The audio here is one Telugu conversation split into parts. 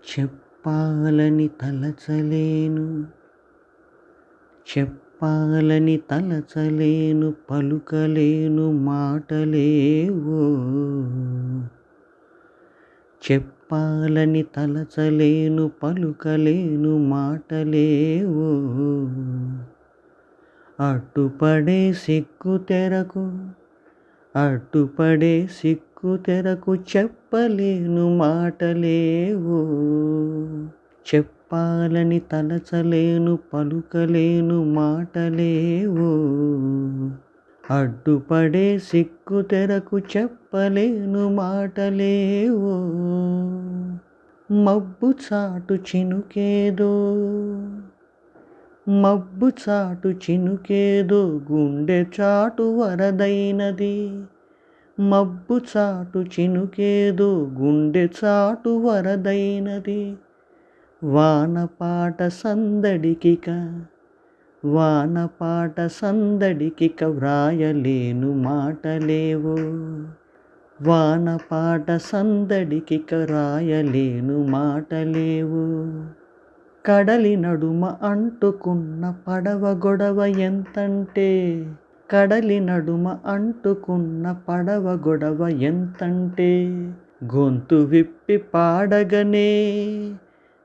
చెప్పాలని తలచలేను. చెప్పాలని తలచలేను పలుకలేను మాటలేవో. చెప్పాలని తలచలేను పలుకలేను మాటలేవో. అట్టుపడే సిక్కు తెరకు అట్టుపడే సిక్కు సిగ్గు తెరకు చెప్పలేను మాటలేవు. చెప్పాలని తలచలేను పలుకలేను మాటలేవు. అడ్డుపడే సిక్కు తెరకు చెప్పలేను మాటలేవు. మబ్బు చాటు చినుకేదో మబ్బు చాటు చినుకేదో గుండె చాటు వరదైనది. మబ్బు చాటు చినుకేదో గుండె చాటు వరదైనది. వానపాట సందడికిక వానపాట సందడికిక వ్రాయలేను మాటలేవో. వానపాట సందడికిక రాయలేను మాటలేవు. కడలి నడుమ అంటుకున్న పడవ గొడవ ఎంతంటే కడలి నడుమ అంటుకున్న పడవ గొడవ ఎంతంటే గొంతు విప్పి పాడగనే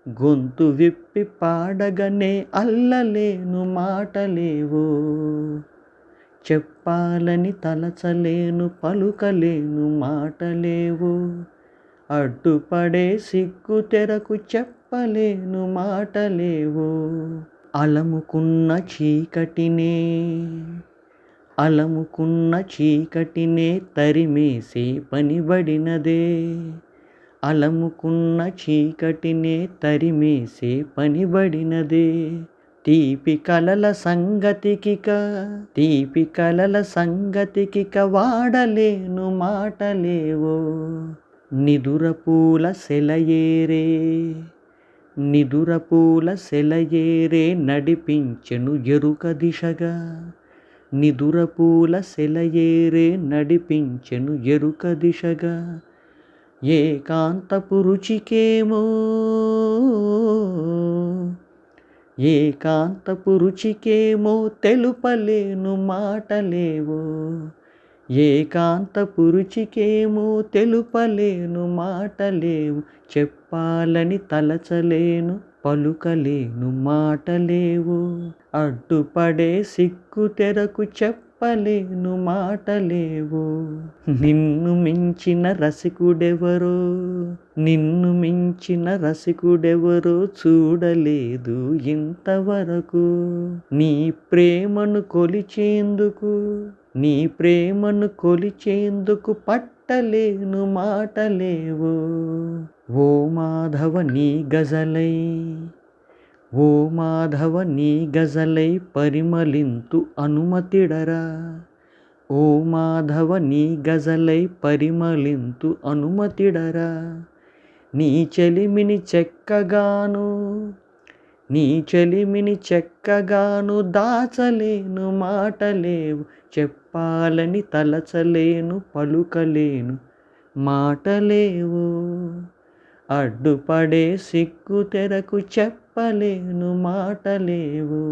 గొంతు విప్పి పాడగనే అల్లలేను మాటలేవో. చెప్పాలని తలచలేను పలుకలేను మాటలేవు. అడ్డుపడే సిగ్గు తెరకు చెప్పలేను మాటలేవు. అలముకున్న చీకటినే అలముకున్న చీకటినే తరిమేసే పనిబడినదే. అలముకున్న చీకటినే తరిమేసే పనిబడినదే. తీపి కలల సంగతికిక తీపి కలల సంగతికిక వాడలేను మాటలేవో. నిదుర పూల సెలయేరే నిదురపూల సెలయేరే నడిపించెను ఎరుక దిశగా. నిదురపూల సెలయేరే నడిపించెను ఎరుక దిశగా. ఏకాంతపు రుచికేమో? ఏకాంతపు రుచికేమో తెలుపలేను మాటలేవో? ఏకాంతపు రుచికేమో తెలుపలేను మాటలేవు? చెప్పాలని తలచలేను పలుకలేను మాటలేవు. అడ్డుపడే సిక్కు తెరకు చెప్పలేను మాటలేవు. నిన్ను మించిన రసికుడెవరో నిన్ను మించిన రసికుడెవరో చూడలేదు ఇంతవరకు. నీ ప్రేమను కొలిచేందుకు నీ ప్రేమను కొలిచేందుకు పట్టలేను మాటలేవు. మాధవ నీ గజలై ఓ మాధవ నీ గజలై పరిమళింతు అనుమతిడరా. ఓ మాధవ నీ గజలై పరిమళింతు అనుమతిడరా. నీ చెలిమిని చెక్కగాను నీ చెలిమిని చెక్కగాను దాచలేను మాటలేవు చెప్పాలని తలచలేను పలుకలేను మాటలేవు. అడ్డుపడే సిగ్గు తెరకు చెప్పలేను మాటలేవు.